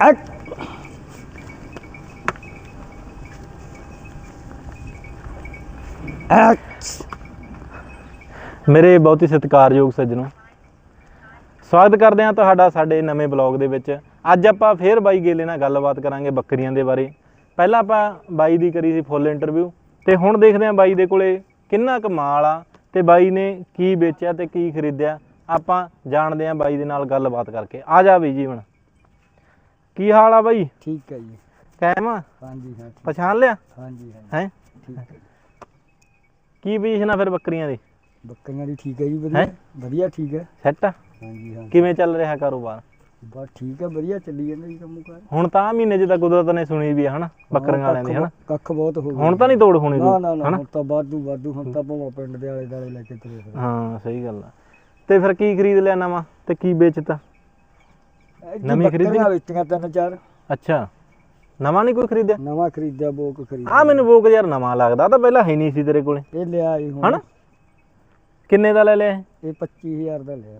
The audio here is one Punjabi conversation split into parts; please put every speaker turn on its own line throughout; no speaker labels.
ਐਕ ਐਕ
ਮੇਰੇ ਬਹੁਤ ਹੀ ਸਤਿਕਾਰਯੋਗ ਸੱਜਣੋ, ਸਵਾਗਤ ਕਰਦੇ ਹਾਂ ਤੁਹਾਡਾ ਸਾਡੇ ਨਵੇਂ ਬਲੌਗ ਦੇ ਵਿੱਚ। ਅੱਜ ਆਪਾਂ ਫੇਰ ਬਾਈ ਗੇਲੇ ਨਾਲ ਗੱਲਬਾਤ ਕਰਾਂਗੇ ਬੱਕਰੀਆਂ ਦੇ ਬਾਰੇ। ਪਹਿਲਾਂ ਆਪਾਂ ਬਾਈ ਦੀ ਕਰੀ ਸੀ ਫੁੱਲ ਇੰਟਰਵਿਊ ਤੇ ਹੁਣ ਦੇਖਦੇ ਹਾਂ ਬਾਈ ਦੇ ਕੋਲੇ ਕਿੰਨਾ ਕਮਾਲ ਆ, ਤੇ ਬਾਈ ਨੇ ਕੀ ਵੇਚਿਆ ਤੇ ਕੀ ਖਰੀਦਿਆ। ਆਪਾਂ ਜਾਣਦੇ ਹਾਂ ਬਾਈ ਦੇ ਨਾਲ ਗੱਲਬਾਤ ਕਰਕੇ। ਆ ਜਾ ਬਈ ਜੀਵਨ ਕੀ ਹਾਲ ਆ ਬਾਈ?
ਠੀਕ ਹੈ ਜੀ।
ਕਾਇਮ ਆ?
ਹਾਂਜੀ ਹਾਂ ਠੀਕ।
ਪਛਾਣ ਲਿਆ?
ਹਾਂਜੀ ਹਾਂ।
ਹੈ?
ਠੀਕ ਹੈ।
ਕੀ ਵੇਚਣਾ ਫਿਰ ਬੱਕਰੀਆਂ ਦੀ?
ਬੱਕਰੀਆਂ ਦੀ ਠੀਕ ਹੈ ਜੀ ਵਧੀਆ।
ਹੈਂ?
ਵਧੀਆ ਠੀਕ ਹੈ।
ਸੈੱਟ ਆ?
ਹਾਂਜੀ ਹਾਂ।
ਕਿਵੇਂ ਚੱਲ ਰਿਹਾ ਕਾਰੋਬਾਰ?
ਬਸ ਠੀਕ ਹੈ ਵਧੀਆ ਚੱਲੀ ਜਾਂਦਾ ਜੀ ਕੰਮ ਕਾਰ
ਹੁਣ ਤਾਂ ਆਹ ਮਹੀਨੇ ਚ ਤਾਂ ਕੁਦਰਤ ਨੇ ਸੁਣੀ ਵੀ ਆ ਹਨਾ? ਬੱਕਰੀਆਂ ਵਾਲਿਆਂ ਦੀ ਹਨਾ?
ਕੱਖ ਬਹੁਤ ਹੋ ਗਿਆ।
ਹੁਣ ਤਾਂ ਨਹੀਂ ਤੋੜ ਹੋਣੀ
ਨਾ
ਕੋਈ,
ਨਾ ਨਾ
ਹਨਾ?
ਹੁਣ ਤਾਂ ਵਾਧੂ ਵਾਧੂ ਹੁਣ ਤਾਂ ਭਾਵੇਂ ਪਿੰਡ ਦੇ ਆਲੇ ਦਾਲੇ ਲੈ ਕੇ ਤੁਰੇ ਫਿਰੋ।
ਹਾਂ ਸਹੀ ਗੱਲ ਆ। ਤੇ ਫਿਰ ਕੀ ਖਰੀਦ ਲਿਆ ਨਵਾਂ? ਤੇ ਕੀ ਵੇਚਤਾ? ਨਵੀਂ ਖਰੀਦੀ?
ਬੱਕਰੀਆਂ ਵੇਚੀਆਂ ਤਿੰਨ ਚਾਰ।
ਅੱਛਾ। ਨਵਾਂ ਨਹੀਂ ਕੋਈ ਖਰੀਦਿਆ?
ਨਵਾਂ ਖਰੀਦਿਆ ਬੋਕ ਖਰੀਦਿਆ।
ਆ ਮੈਨੂੰ ਬੋਕ ਯਾਰ ਨਵਾਂ ਲੱਗਦਾ ਆਹ ਤਾਂ ਪਹਿਲਾਂ ਹੈ ਨਹੀਂ ਸੀ ਤੇਰੇ ਕੋਲੇ।
ਇਹ ਲਿਆ ਜੀ ਹੁਣ।
ਹਨਾ? ਕਿੰਨੇ ਦਾ ਲੈ ਲਿਆ ਇਹ?
ਇਹ 25000 ਦਾ ਲਿਆ।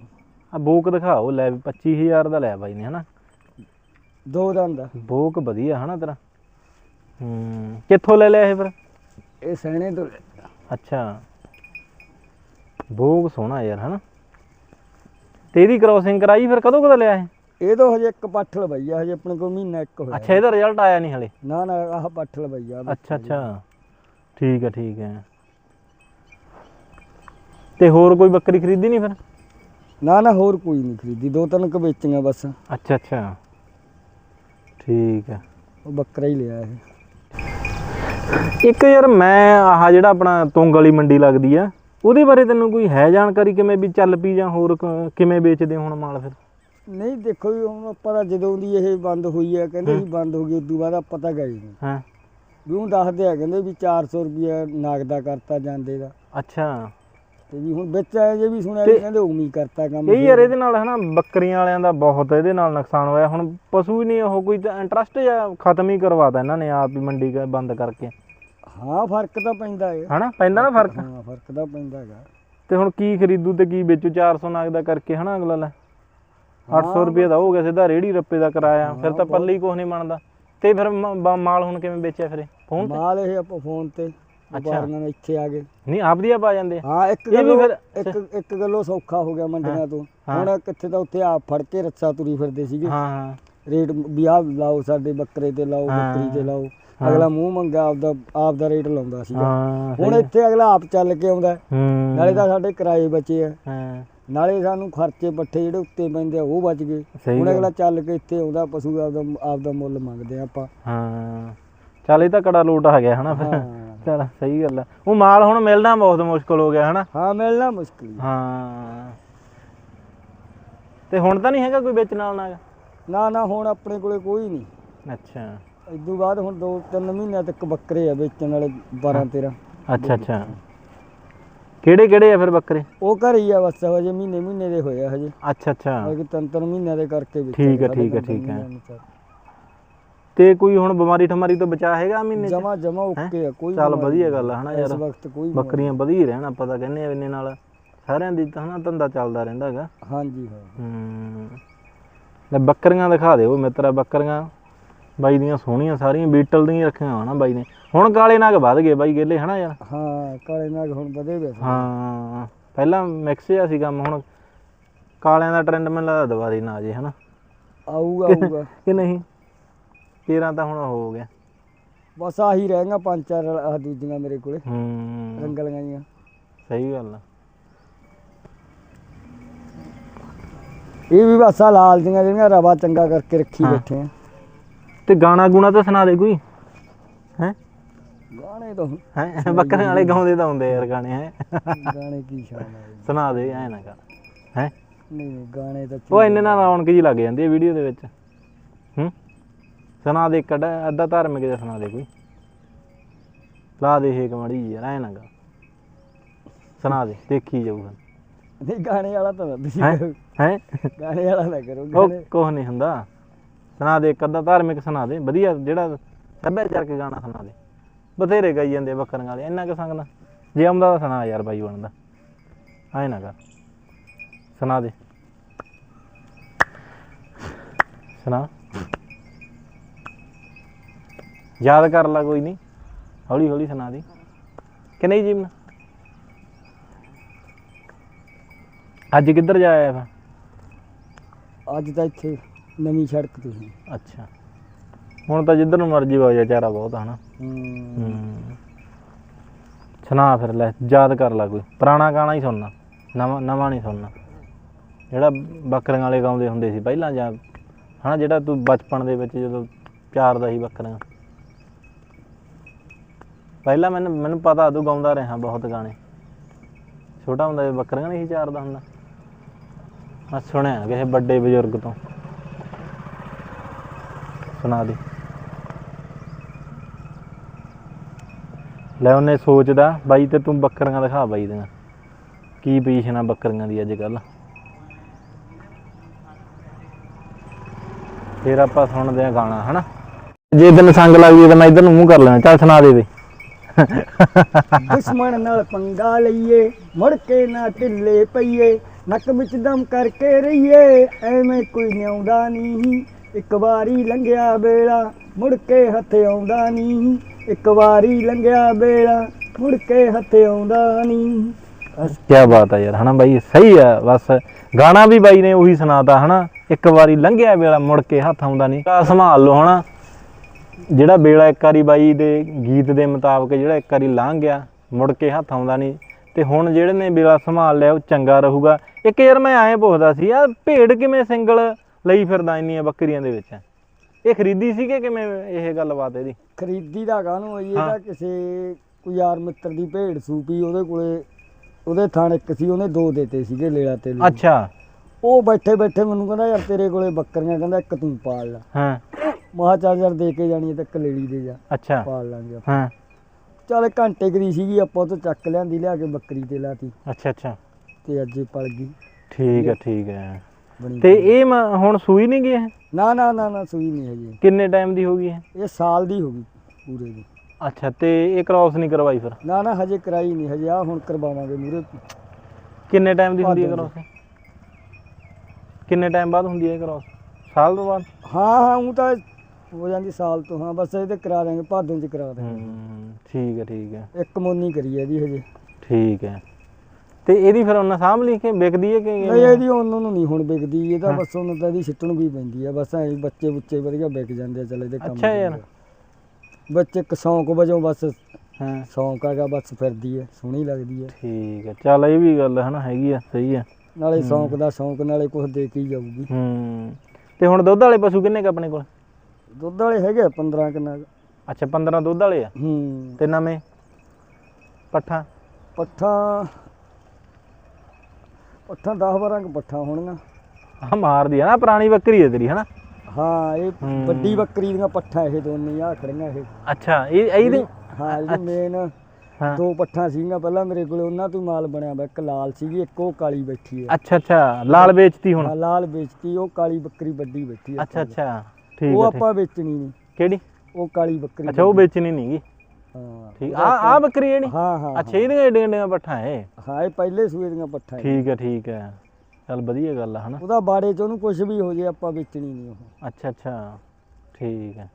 ਆ ਬੋਕ ਦਿਖਾਓ ਲੈ ਵੀ 25000 ਦਾ ਲਿਆ ਬਾਈ ਨੇ ਹਨਾ?
ਦੋ ਦਾ
ਬੋਕ ਵਧੀਆ ਹਨਾ ਤੇਰਾ? ਹੂੰ ਕਿੱਥੋਂ ਲੈ ਲਿਆ ਇਹ ਫਿਰ?
ਇਹ ਸਹਿਣੇ ਤੋਂ ਲਿਆ।
ਅੱਛਾ। ਬੋਕ ਸੋਹਣਾ ਯਾਰ ਹਨਾ? ਤੇ ਇਹਦੀ ਕ੍ਰੋਸਿੰਗ ਕਰਾਈ ਫਿਰ ਕਦੋਂ ਕਦੋਂ ਲਿਆ ਇਹ?
ਇਹ ਤਾਂ ਹਜੇ ਇੱਕ ਪੱਠ ਲਵਾਈਆ ਹਜੇ ਆਪਣੇ ਕੋਲ ਮਹੀਨਾ ਇੱਕ ਹੋਇਆ
ਅੱਛਾ ਇਹਦਾ ਰਿਜ਼ਲਟ ਆਇਆ ਨਹੀਂ ਹਲੇ?
ਨਾ ਨਾ ਆਹ ਪੱਠ ਲਵਾਈਆ
ਅੱਛਾ ਅੱਛਾ। ਠੀਕ ਹੈ ਠੀਕ ਹੈ। ਤੇ ਹੋਰ ਕੋਈ ਬੱਕਰੀ ਖਰੀਦੀ ਨਹੀਂ ਫਿਰ?
ਨਾ ਨਾ ਹੋਰ ਕੋਈ ਨਹੀਂ ਖਰੀਦੀ ਦੋ ਤਿੰਨ ਕੁ ਵੇਚੀਆਂ ਬਸ।
ਅੱਛਾ ਅੱਛਾ। ਠੀਕ ਹੈ।
ਉਹ ਬੱਕਰਾ ਹੀ ਲਿਆ ਇਹ।
ਇੱਕ ਯਾਰ ਮੈਂ ਆਹ ਜਿਹੜਾ ਆਪਣਾ ਤੁੰਗ ਵਾਲੀ ਮੰਡੀ ਲੱਗਦੀ ਆ ਉਹਦੇ ਬਾਰੇ ਤੈਨੂੰ ਕੋਈ ਹੈ ਜਾਣਕਾਰੀ ਕਿਵੇਂ ਵੀ ਚੱਲ ਪਈ ਜਾਂ ਹੋਰ ਕਿਵੇਂ ਵੇਚਦੇ ਹੁਣ ਮਾਲ ਫਿਰ?
ਨਹੀਂ ਦੇਖੋ ਜੀ ਹੁਣ ਆਪਾਂ ਤਾਂ ਜਦੋਂ ਦੀ ਇਹ ਬੰਦ ਹੋਈ ਹੈ ਕਹਿੰਦੇ ਸੀ ਬੰਦ ਹੋ ਗਈ ਉਦੋਂ ਬਾਅਦ ਆਪਾਂ ਤਾਂ ਗਏ ਨਹੀਂ।
ਹਾਂ।
ਵੀ ਉਹ ਦੱਸਦੇ ਆ ਕਹਿੰਦੇ ਵੀ 400 ਰੁਪਏ ਨਾਗਦਾ ਕਰਤਾ ਜਾਂਦੇ ਦਾ।
ਅੱਛਾ।
ਤੇ ਵੀ ਹੁਣ ਵਿੱਚ ਆਏ ਜੇ ਵੀ ਸੁਣਿਆ ਵੀ ਕਹਿੰਦੇ ਉਮੀ ਕਰਤਾ ਕੰਮ
ਇਹ ਯਾਰ ਇਹਦੇ ਨਾਲ ਹਨਾ ਬੱਕਰੀਆਂ ਵਾਲਿਆਂ ਦਾ ਬਹੁਤ ਇਹਦੇ ਨਾਲ ਨੁਕਸਾਨ ਹੋਇਆ। ਹੁਣ ਪਸ਼ੂ ਹੀ ਨਹੀਂ ਉਹ ਕੋਈ ਇੰਟਰਸਟ ਜਾਂ ਖਤਮ ਹੀ ਕਰਵਾਤਾ ਇਹਨਾਂ ਨੇ ਆਪ ਹੀ ਮੰਡੀ ਬੰਦ ਕਰਕੇ।
ਹਾਂ ਫ਼ਰਕ ਤਾਂ ਪੈਂਦਾ ਹੈ
ਹਨਾ ਪੈਂਦਾ ਨਾ ਫ਼ਰਕ?
ਹਾਂ ਫ਼ਰਕ ਤਾਂ ਪੈਂਦਾ ਹੈਗਾ।
ਤੇ ਹੁਣ ਕੀ ਖਰੀਦੂ ਤੇ ਕੀ ਵੇਚੂ? 400 ਨਾਗ ਦਾ ਕਰਕੇ ਹਨਾ ਅਗਲਾ ਲੈ। 800 ਰੁਪਏ ਦਾ ਹੋ ਗਿਆ ਸਿੱਧਾ ਰੇੜੀ ਰੱਪੇ ਦਾ ਕਿਰਾਇਆ ਫਿਰ ਤਾਂ ਪੱਲੇ ਹੀ ਕੁਛ ਨਹੀਂ ਬਣਦਾ। ਤੇ ਫਿਰ ਮ- ਮਾਲ ਹੁਣ ਕਿਵੇਂ ਵੇਚਿਆ ਫਿਰ ਇਹ? ਫੋਨ ਤੇ?
ਮਾਲ ਇਹ ਆਪਾਂ ਫੋਨ ਤੇ ਵਪਾਰੀਆਂ ਦੇ ਇੱਥੇ ਆ ਗਏ।
ਨਹੀਂ ਆਪਦੀ ਆਪ ਆ ਜਾਂਦੇ ਆ?
ਹਾਂ ਇੱਕ
ਇਹ ਵੀ
ਗੱਲੋਂ
ਫਿਰ-
ਇੱਕ ਇੱਕ ਗੱਲੋਂ ਸੌਖਾ ਹੋ ਗਿਆ ਮੰਡੀਆਂ ਤੋਂ।
ਹਾਂ।
ਹੁਣ ਕਿੱਥੇ ਤਾਂ ਉੱਥੇ ਆਪ ਫੜ ਕੇ ਰੱਸਾ ਤੁਰੀ ਫਿਰਦੇ ਸੀਗੇ।
ਹਾਂ ਹਾਂ।
ਰੇਟ ਵੀ ਆਹ ਲਾਓ ਸਾਡੇ ਬੱਕਰੇ ਤੇ ਲਾਓ
ਹਾਂ।
ਬੱਕਰੀ ਤੇ ਲਾਓ। ਅਗਲਾ ਮੂੰਹ ਮੰਗਾ ਆਪਦਾ ਆਪਦਾ ਰੇਟ ਲਾਉਂਦਾ ਸੀਗਾ।
ਹਾਂ
ਹੁਣ ਇੱਥੇ ਅਗਲਾ ਆਪ ਚੱਲ ਕੇ ਆਉਂਦਾ। ਹੈ।
ਹੂੰ।
ਨਾਲੇ ਤਾਂ ਸਾਡੇ ਕਿਰਾਏ ਬਚੇ ਆ।
ਹਾਂ।
ਨਾਲੇ ਸਾਨੂੰ ਖਰਚੇ ਪੱਠੇ ਜਿਹੜੇ ਉੱਤੇ ਪੈਂਦੇ ਆ ਉਹ ਬਚ ਗਏ।
ਸਹੀ
ਹੁਣ
ਗੱਲ।
ਅਗਲਾ ਚੱਲ ਕੇ ਇੱਥੇ ਆਉਂਦਾ ਪਸ਼ੂ ਆਪਦਾ ਆਪਦਾ ਮੁੱਲ ਮੰਗਦੇ ਆ ਆਪਾਂ।
ਹਾਂ। ਚੱਲ ਇਹ ਤਾਂ ਕੜਾ ਲੋਟ ਆ ਗਿਆ ਹਨਾ ਫਿਰ।
ਹਾਂ।
ਚੱਲ ਸਹੀ ਗੱਲ ਆ। ਉਹ ਮਾਲ ਹੁਣ ਮਿਲਣਾ ਬਹੁਤ ਮੁਸ਼ਕਲ ਹੋ ਗਿਆ ਹਨਾ?
ਹਾਂ ਮਿਲਣਾ ਮੁਸ਼ਕਿਲ ਹੀ।
ਹਾਂ। ਤੇ ਹੁਣ ਤਾਂ ਨਹੀਂ ਹੈਗਾ ਕੋਈ ਵੇਚਣ ਵਾਲਾ ਨਾਗ?
ਨਾ ਨਾ ਹੁਣ ਆਪਣੇ ਕੋਲੇ ਕੋਈ ਨਹੀਂ।
ਅੱਛਾ।
ਇਦੋਂ ਬਾਅਦ ਹੁਣ 2-3 ਮਹੀਨਿਆਂ ਤੱਕ ਬੱਕਰੇ ਆ ਵੇਚਣ ਵਾਲੇ 12-13
ਅੱਛਾ ਅੱਛਾ। ਕਿਹੜੇ ਕਿਹੜੇ ਆ ਫਿਰ ਬੱਕਰੇ?
ਉਹ ਘਰ ਹੀ ਆ ਬਸ ਹਜੇ ਮਹੀਨੇ ਮਹੀਨੇ ਦੇ ਹੋਏ ਆ ਹਜੇ।
ਅੱਛਾ ਅੱਛਾ।
ਕਿ ਤਿੰਨ ਤਿੰਨ ਮਹੀਨਿਆਂ ਦੇ ਕਰਕੇ ਵੇਚੇ
ਠੀਕ ਹੈ, ਠੀਕ ਹੈ, ਠੀਕ ਹੈ। ਤੇ ਕੋਈ ਹੁਣ ਬਿਮਾਰੀ ਠਮਾਰੀ ਤੋਂ ਬਚਾ ਹੈਗਾ ਮਹੀਨੇ
ਜਮਾ ਜਮਾ ਓਕੇ ਆ ਕੋਈ
ਚੱਲ ਵਧੀਆ ਗੱਲ ਆ ਹਨਾ
ਇਸ
ਯਾਰ।
ਵਕਤ ਕੋਈ
ਬੱਕਰੀਆਂ ਵਧੀਆ ਰਹਿਣ ਆਪਾਂ ਤਾਂ ਕਹਿੰਦੇ ਆ ਇੰਨੇ ਨਾਲ। ਸਾਰਿਆਂ ਦੀ ਤਾਂ ਹਨਾ ਧੰਦਾ ਚੱਲਦਾ ਰਹਿੰਦਾ ਹੈਗਾ।
ਹਾਂਜੀ ਹਾਂ।
ਹੂੰ। ਲੈ ਬੱਕਰੀਆਂ ਦਿਖਾ ਦਿਓ ਮਿੱਤਰਾ ਬੱਕਰੀਆਂ। ਬਾਈ ਦੀਆਂ ਸੋਹਣੀਆਂ ਸਾਰੀਆਂ ਬੀਟਲ ਦੀਆਂ ਰੱਖੀਆਂ ਹੋਣਾ ਬਾਈ ਨੇ। ਹੁਣ ਕਾਲੇ ਨਾਗ ਵੱਧ ਗਏ ਬਾਈ ਗੇਲੇ ਹਨਾ ਯਾਰ?
ਹਾਂ ਕਾਲੇ ਨਾਗ ਹੁਣ ਵਧੇ ਵੇ
ਹਾਂ ਪਹਿਲਾਂ ਮਿਕਸ ਜਿਹਾ ਸੀ ਕੰਮ ਹੁਣ ਕਾਲਿਆਂ ਦਾ ਟ੍ਰੈਂਡ ਮੈਨੂੰ ਲੱਗਦਾ ਦੁਬਾਰੇ ਨਾ ਆ ਜੇ ਹਨਾ?
ਆਊਗਾ ਆਊਗਾ।
ਕਿ ਨਹੀਂ? ਤੇਰਾ ਤਾਂ ਹੁਣ ਹੋ ਗਿਆ।
ਬਸ ਆਹੀ ਰਹਿ ਗਈਆਂ ਪੰਜ ਚਾਰ ਆਹ ਦੂਜੀਆਂ ਮੇਰੇ ਕੋਲੇ
ਹੂੰ।
ਰੰਗਲੀਆਂ ਜੀਆਂ
ਸਹੀ ਗੱਲ ਆ।
ਇਹ ਵੀ ਬਸ ਆਹ ਲਾਲ ਦੀਆਂ ਜਿਹੜੀਆਂ ਰਵਾ ਚੰਗਾ ਕਰਕੇ ਰੱਖੀ। ਬੈਠੇ ਆ।
ਤੇ ਗਾਣਾ ਗੁਣਾ ਤਾਂ ਸੁਣਾ ਦੇ ਕੋਈ ਹੈ?
ਗਾਣੇ ਤਾਂ
ਹੈ ਬੱਕਰੀਆਂ ਵਾਲੇ ਗਾਉਂਦੇ ਤਾਂ ਹੁੰਦੇ ਯਾਰ ਗਾਣੇ ਹੈ।
ਗਾਣੇ ਕੀ ਸ਼ਾਨ ਆ
ਸੁਣਾ ਦੇ ਐ ਨਾ ਕਰ ਹੈ।
ਨਹੀਂ ਗਾਣੇ ਤਾਂ
ਉਹ ਇੰਨੇ ਨਾਲ ਰੌਣਕ ਜੀ ਲੱਗ ਜਾਂਦੀ ਹੈ ਵੀਡੀਓ ਦੇ ਵਿੱਚ। ਹੂੰ? ਸੁਣਾ ਦੇ ਕੱਢ ਅੱਧਾ ਧਾਰਮਿਕ ਜਿਹਾ ਸੁਣਾ ਦੇ ਕੋਈ। ਲਾ ਦੇ ਹੇਕ ਮੜੀ ਯਾਰ ਐ ਨਾ ਕਰ। ਸੁਣਾ ਦੇ ਦੇਖੀ ਜਾਊਗਾ
ਨਹੀਂ ਗਾਣੇ ਵਾਲਾ ਤਾਂ ਤੁਸੀਂ
ਹੈ। ਹੈ?
ਗਾਣੇ ਵਾਲਾ ਨਾ ਕਰੋ
ਉਹ
ਗਾਣੇ।
ਕੁਛ ਨਹੀਂ ਹੁੰਦਾ। ਸੁਣਾ ਦੇ ਇੱਕ ਅੱਧਾ ਧਾਰਮਿਕ ਸੁਣਾ ਦੇ ਵਧੀਆ ਜਿਹੜਾ ਸੱਭਿਆਚਾਰਕ ਗਾਣਾ ਸੁਣਾ ਦੇ। ਬਥੇਰੇ ਗਾਈ ਜਾਂਦੇ ਬੱਕਰੀਆਂ ਵਾਲੇ ਇੰਨਾ ਕਿ ਸੰਗਦਾ ਜੇ ਆਉਂਦਾ ਤਾਂ ਸੁਣਾ ਯਾਰ ਬਾਈ ਬਣਦਾ। ਐ ਨਾ ਕਰ। ਸੁਣਾ ਦੇ। ਸੁਣਾ। ਯਾਦ ਕਰ ਲਾ ਕੋਈ ਨਹੀਂ ਹੌਲੀ ਹੌਲੀ ਸੁਣਾ ਦੀ। ਕਿ ਨਹੀਂ ਜੀ? ਅੱਜ ਕਿੱਧਰ ਜਾਇਆ ਵਾ
ਅੱਜ ਤਾਂ ਇੱਥੇ ਨਵੀਂ ਸੜਕ ਤੇ ਸੀ।
ਅੱਛਾ। ਹੁਣ ਤਾਂ ਜਿੱਧਰ ਨੂੰ ਮਰਜ਼ੀ ਵਗ ਜਾ ਚਾਰਾ ਬਹੁਤ ਹਨਾ?
ਹੂੰ।
ਸੁਣਾ ਫਿਰ ਲੈ, ਯਾਦ ਕਰ ਲੈ ਕੋਈ। ਪੁਰਾਣਾ ਗਾਣਾ ਹੀ ਸੁਣਨਾ, ਨਵਾਂ ਨਵਾਂ ਨਹੀਂ ਸੁਣਨਾ। ਜਿਹੜਾ ਬੱਕਰੀਆਂ ਵਾਲੇ ਗਾਉਂਦੇ ਹੁੰਦੇ ਸੀ ਪਹਿਲਾਂ ਜਾਂ, ਹਨਾ, ਜਿਹੜਾ ਤੂੰ ਬਚਪਨ ਦੇ ਵਿੱਚ ਜਦੋਂ ਚਾਰਦਾ ਸੀ ਬੱਕਰੀਆਂ। ਪਹਿਲਾਂ ਮੈਨੂੰ ਮੈਨੂੰ ਪਤਾ, ਤੂੰ ਗਾਉਂਦਾ ਰਿਹਾ ਬਹੁਤ ਗਾਣੇ। ਛੋਟਾ ਹੁੰਦਾ ਸੀ, ਬੱਕਰੀਆਂ ਨਹੀਂ ਸੀ ਚਾਰਦਾ ਹੁੰਦਾ। ਮੈਂ ਸੁਣਿਆ ਕਿਸੇ ਵੱਡੇ ਬਜ਼ੁਰਗ ਤੋਂ। ਸੁਣਾ ਦੇ। ਲੈ ਉਹਨੇ ਸੋਚਦਾ, ਬਾਈ ਤੇ ਤੂੰ ਬੱਕਰੀਆਂ ਦਿਖਾ ਬਾਈ ਦੀਆਂ। ਕੀ ਪੋਜੀਸ਼ਨ ਆ ਬੱਕਰੀਆਂ ਦੀ ਅੱਜ ਕੱਲ ਫਿਰ ਆਪਾਂ ਸੁਣਦੇ ਆ ਗਾਣਾ, ਹਨਾ? ਜੇ ਤੈਨੂੰ ਸੰਗ ਲੱਗ ਗਈ ਤਾਂ ਮੈਂ ਇਧਰ ਨੂੰ ਮੂੰਹ ਕਰ ਲੈਣਾ, ਚੱਲ ਸੁਣਾ ਦੇ ਵੇ
ਦੁਸ਼ਮਣ ਨਾਲ ਪੰਗਾ ਲਈਏ, ਮੁੜ ਕੇ ਨਾ ਢਿੱਲੇ ਪਈਏ, ਨੱਕ ਵਿੱਚ ਦਮ ਕਰਕੇ ਰਹੀਏ, ਐਵੇਂ ਕੋਈ ਨਿਆਉਂਦਾ ਨਹੀਂ, ਇੱਕ ਵਾਰੀ ਲੰਘਿਆ ਵੇਲਾ, ਮੁੜ ਕੇ ਹੱਥ ਆਉਂਦਾ ਨਹੀਂ। ਇੱਕ ਵਾਰੀ ਲੰਘਿਆ ਵੇਲਾ, ਮੁੜ ਕੇ ਹੱਥ ਆਉਂਦਾ ਨਹੀਂ
ਕੀ ਬਾਤ ਆ ਯਾਰ, ਹਨਾ ਬਾਈ? ਸਹੀ ਆ, ਬਸ ਗਾਣਾ ਵੀ ਬਾਈ ਨੇ ਉਹੀ ਸੁਣਾਤਾ, ਹਨਾ? ਇੱਕ ਵਾਰੀ ਲੰਘਿਆ ਵੇਲਾ, ਮੁੜ ਕੇ ਹੱਥ ਆਉਂਦਾ ਨਹੀਂ ਤਾਂ ਸੰਭਾਲ ਲਓ, ਹਨਾ? ਜਿਹੜਾ ਵੇਲਾ ਇੱਕ ਵਾਰੀ ਬਾਈ ਦੇ ਗੀਤ ਦੇ ਮੁਤਾਬਕ ਜਿਹੜਾ ਇੱਕ ਵਾਰੀ ਲੰਘ ਗਿਆ, ਮੁੜ ਕੇ ਹੱਥ ਆਉਂਦਾ ਨਹੀਂ ਤੇ ਹੁਣ ਜਿਹੜੇ ਨੇ ਵੇਲਾ ਸੰਭਾਲ ਲਿਆ, ਉਹ ਚੰਗਾ ਰਹੂਗਾ। ਇੱਕ ਯਾਰ ਮੈਂ ਐਂ ਪੁੱਛਦਾ ਸੀ ਯਾਰ ਭੇਡ ਕਿਵੇਂ ਸਿੰਗਲ ਲਈ ਫਿਰਦਾ ਇੰਨੀਆਂ ਬੱਕਰੀਆਂ ਦੇ ਵਿੱਚ? ਇਹ ਖਰੀਦੀ ਸੀ ਕਿ ਕਿਵੇਂ ਇਹ ਗੱਲਬਾਤ ਇਹਦੀ?
ਖਰੀਦੀ ਦਾ ਕਾਹਨੂੰ
ਹਾਂ।
ਇਹਦਾ ਕਿਸੇ ਕੋਈ ਯਾਰ ਮਿੱਤਰ ਦੀ ਭੇਡ ਸੂਪੀ ਉਹਦੇ ਕੋਲੇ ਉਹਦੇ ਥਾਣ ਇੱਕ ਸੀ ਉਹਨੇ ਦੋ ਦੇਤੇ ਸੀਗੇ ਲੇਲਾ ਤੇ।
ਅੱਛਾ।
ਉਹ ਬੈਠੇ ਬੈਠੇ ਮੈਨੂੰ ਕਹਿੰਦਾ ਯਾਰ ਤੇਰੇ ਕੋਲੇ ਬੱਕਰੀਆਂ ਕਹਿੰਦਾ ਇੱਕ ਤੂੰ ਪਾਲ ਲੈ।
ਹਾਂ।
ਮਹਾ ਚੱਲ ਯਾਰ ਦੇ ਕੇ ਜਾਣੀ ਹੈ ਤੇ ਕਲੇੜੀ ਦੇ ਜਾ।
ਅੱਛਾ।
ਪਾਲ ਲਾਂਗੇ ਆਪਾਂ।
ਹਾਂ।
ਚੱਲ ਘੰਟੇ ਕੁ ਦੀ ਸੀਗੀ ਆਪਾਂ ਉਹ ਤੋਂ ਚੱਕ ਲਿਆਂਦੀ ਲਿਆ ਕੇ ਬੱਕਰੀ ਤੇ ਲਾਤੀ।
ਅੱਛਾ ਅੱਛਾ।
ਤੇ ਅੱਜ ਇਹ ਪਲ ਗਈ।
ਠੀਕ ਹੈ ਠੀਕ ਹੈ।
ਬਣੀ
ਤੇ ਇਹ ਮ- ਹੁਣ ਸੂਈ ਨਹੀਂ ਗਈ ਇਹ?
ਨਾ ਨਾ ਨਾ ਨਾ ਸੂਈ ਨਹੀਂ ਹਜੇ
ਕਿੰਨੇ ਟਾਈਮ ਦੀ ਹੋ ਗਈ ਇਹ?
ਇਹ ਸਾਲ ਦੀ ਹੋ ਗਈ ਪੂਰੇ ਦੀ।
ਅੱਛਾ ਤੇ ਇਹ ਕ੍ਰਾਸ ਨਹੀਂ ਕਰਵਾਈ ਫਿਰ?
ਨਾ ਨਾ ਹਜੇ ਕਰਾਈ ਨਹੀਂ ਹਜੇ ਆ ਹੁਣ ਕਰਵਾਵਾਂਗੇ ਮੂਰੇ।
ਕਿੰਨੇ ਟਾਈਮ ਦੀ ਹੁੰਦੀ ਹੈ ਕ੍ਰਾਸ ਕਿੰਨੇ ਟਾਈਮ ਬਾਅਦ ਹੁੰਦੀ ਹੈ ਕ੍ਰਾਸ ਸਾਲ ਤੋਂ ਬਾਅਦ?
ਹਾਂ ਹਾਂ ਉਹ ਤਾਂ ਹੋ ਜਾਂਦੀ ਸਾਲ ਤੋਂ ਹਾਂ ਬਸ ਇਹ ਤੇ ਕਰਾ ਦਾਂਗੇ ਭਾਦੋਂ ਚ ਕਰਾ ਦਾਂਗੇ
ਹੂੰ ਠੀਕ ਹੈ ਠੀਕ ਹੈ।
ਇੱਕ ਮੋਨੀ ਕਰੀ ਹੈ ਇਹਦੀ ਹਜੇ।
ਠੀਕ ਹੈ। ਤੇ ਇਹਦੀ ਫਿਰ ਉਹਨਾਂ ਸਾਂਭ ਲਈ ਕਿ ਵਿਕਦੀ ਹੈ ਕਿ
ਨਹੀਂ? ਇਹਦੀ ਉਹਨਾਂ ਨੂੰ ਨਹੀਂ ਹੁਣ ਵਿਕਦੀ ਇਹ ਤਾਂ। ਬਸ ਉਹਨੂੰ ਤਾਂ ਇਹਦੀ ਸਿੱਟਣ ਵੀ ਪੈਂਦੀ ਆ ਬਸ ਐਂ ਬੱਚੇ ਬੁੱਚੇ ਵਧੀਆ ਵਿਕ ਜਾਂਦੇ ਆ ਚੱਲ ਇਹਦੇ ਕੰਮ
ਅੱਛਾ ਯਾਰ।
ਬੱਚੇ ਇੱਕ ਸ਼ੌਂਕ ਵਜੋਂ ਬਸ
ਹਾਂ।
ਸ਼ੌਂਕ ਹੈਗਾ ਬਸ ਫਿਰਦੀ ਹੈ ਸੋਹਣੀ ਲੱਗਦੀ ਹੈ
ਠੀਕ ਹੈ ਚੱਲ ਇਹ ਵੀ ਗੱਲ ਹੈ ਨਾ ਹੈਗੀ ਆ ਸਹੀ ਆ।
ਨਾਲੇ ਸ਼ੌਂਕ ਦਾ ਸ਼ੌਂਕ ਨਾਲੇ ਕੁਝ ਦੇ ਕੇ ਹੀ ਜਾਊਗੀ।
ਹੂੰ ਤੇ ਹੁਣ ਦੁੱਧ ਵਾਲੇ ਪਸ਼ੂ ਕਿੰਨੇ ਕ ਆਪਣੇ ਕੋਲ?
ਦੁੱਧ ਵਾਲੇ ਹੈਗੇ ਆ 15 ਕਿੰਨਾ।
ਅੱਛਾ 15 ਦੁੱਧ ਵਾਲੇ ਆ?
ਹੂੰ।
ਤੇ ਨਵੇਂ? ਪੱਠਾ?
ਪੱਠਾ ਪੱਠਾ 10 12 ਕੁ ਪੱਠਾ ਹੋਣਗੀਆਂ।
ਆ ਮਾਰਦੀ ਆ ਨਾ ਪੁਰਾਣੀ ਬੱਕਰੀ ਹੈ ਤੇਰੀ ਹਨਾ?
ਹਾਂ ਇਹ
ਹੂੰ।
ਵੱਡੀ ਬੱਕਰੀ ਦੀਆਂ ਪੱਠਾ ਇਹ ਦੋਨੇ ਆ ਖੜੀਆਂ ਇਹ।
ਅੱਛਾ ਇਹ ਇਹਦੀ
ਹਾਂ ਜਿਹੜੀ ਮੇਨ
ਹਾਂ।
ਦੋ ਪੱਠਾ ਸੀਗੀਆਂ ਪਹਿਲਾਂ ਮੇਰੇ ਕੋਲੇ ਉਹਨਾਂ ਤੋਂ ਹੀ ਮਾਲ ਬਣਿਆ ਵਾ ਇੱਕ ਲਾਲ ਸੀਗੀ ਇੱਕ ਉਹ ਕਾਲੀ ਬੈਠੀ ਹੈ
ਅੱਛਾ ਅੱਛਾ ਲਾਲ ਵੇਚਤੀ ਹੁਣ?
ਹਾਂ ਲਾਲ ਵੇਚਤੀ ਉਹ ਕਾਲੀ ਬੱਕਰੀ ਵੱਡੀ ਬੈਠੀ ਹੈ
ਅੱਛਾ ਅੱਛਾ। ਠੀਕ
ਉਹ
ਠੀਕ।
ਆਪਾਂ ਵੇਚਣੀ ਨਹੀਂ
ਕਿਹੜੀ?
ਉਹ ਕਾਲੀ ਬੱਕਰੀ
ਅੱਛਾ ਉਹ। ਵੇਚਣੀ ਨਹੀਂਗੀ
ਹਾਂ
ਠੀਕ ਆ ਆ ਬੱਕਰੀ ਜਿਹੜੀ
ਹਾਂ ਹਾਂ
ਅੱਛਾ ਇਹਦੀਆਂ ਏਡੀਆਂ ਏਡੀਆਂ ਪੱਠਾ ਹੈ
ਹਾਂ ਇਹ ਪਹਿਲੇ ਸੂਏ ਦੀਆਂ ਪੱਠਾ ਹੈ
ਠੀਕ ਹੈ ਠੀਕ ਹੈ ਚੱਲ ਵਧੀਆ ਗੱਲ ਆ ਹਨਾ?
ਉਹਦਾ ਬਾੜੇ ਚ ਉਹਨੂੰ ਕੁਝ ਵੀ ਹੋ ਜੇ ਆਪਾਂ ਵੇਚਣੀ ਨਹੀਂ ਉਹ।
ਅੱਛਾ ਅੱਛਾ। ਠੀਕ ਹੈ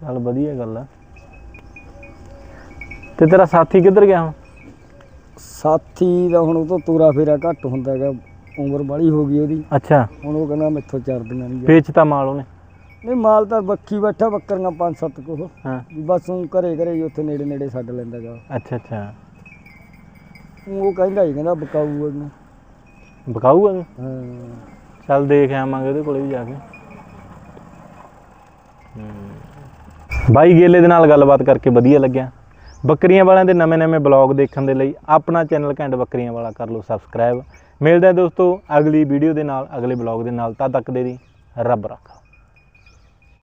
ਚੱਲ ਵਧੀਆ ਗੱਲ ਆ। ਤੇ ਤੇਰਾ ਸਾਥੀ ਕਿੱਧਰ ਗਿਆ ਹੁਣ?
ਸਾਥੀ ਦਾ ਹੁਣ ਉਹ ਤੋਂ ਤੁਰਾ ਫੇਰਾ ਘੱਟ ਹੁੰਦਾ ਹੈਗਾ ਉਮਰ ਬਾੜੀ ਹੋ ਗਈ ਉਹਦੀ।
ਅੱਛਾ।
ਹੁਣ ਉਹ ਕਹਿੰਦਾ ਮੈਥੋਂ ਚਰਦੀਆਂ ਨਹੀਂ
ਵੇਚਤਾ ਮਾਲ ਉਹਨੇ?
ਨਹੀਂ ਮਾਲ ਤਾਂ ਬੱਖੀ ਬੈਠਾ ਬੱਕਰੀਆਂ ਪੰਜ ਸੱਤ ਕੋ।
ਹਾਂ।
ਵੀ ਬਸ ਉਹ ਘਰੇ ਘਰੇ ਹੀ ਉੱਥੇ ਨੇੜੇ ਨੇੜੇ ਛੱਡ ਲੈਂਦਾ ਗਾ।
ਅੱਛਾ ਅੱਛਾ।
ਉਹ ਕਹਿੰਦਾ ਹੀ ਕਹਿੰਦਾ ਬਕਾਊ ਉਹਨੂੰ
ਬਕਾਊ ਆ
ਹਾਂ।
ਚੱਲ ਦੇਖ ਆਵਾਂਗੇ ਉਹਦੇ ਕੋਲੇ ਵੀ ਜਾ ਕੇ। ਬਾਈ ਗੇਲੇ ਦੇ ਨਾਲ ਗੱਲਬਾਤ ਕਰਕੇ ਵਧੀਆ ਲੱਗਿਆ। ਬੱਕਰੀਆਂ ਵਾਲਿਆਂ ਦੇ ਨਵੇਂ-ਨਵੇਂ ਬਲੌਗ ਦੇਖਣ ਦੇ ਲਈ ਆਪਣਾ ਚੈਨਲ ਘੈਂਟ ਬੱਕਰੀਆਂ ਵਾਲਾ ਕਰ ਲਓ ਸਬਸਕ੍ਰਾਈਬ। ਮਿਲਦੇ ਆ ਦੋਸਤੋ ਅਗਲੀ ਵੀਡੀਓ ਦੇ ਨਾਲ ਅਗਲੇ ਬਲੌਗ ਦੇ ਨਾਲ। ਤਦ ਤੱਕ ਦੇ ਦੀ ਰੱਬ ਰੱਖਾ।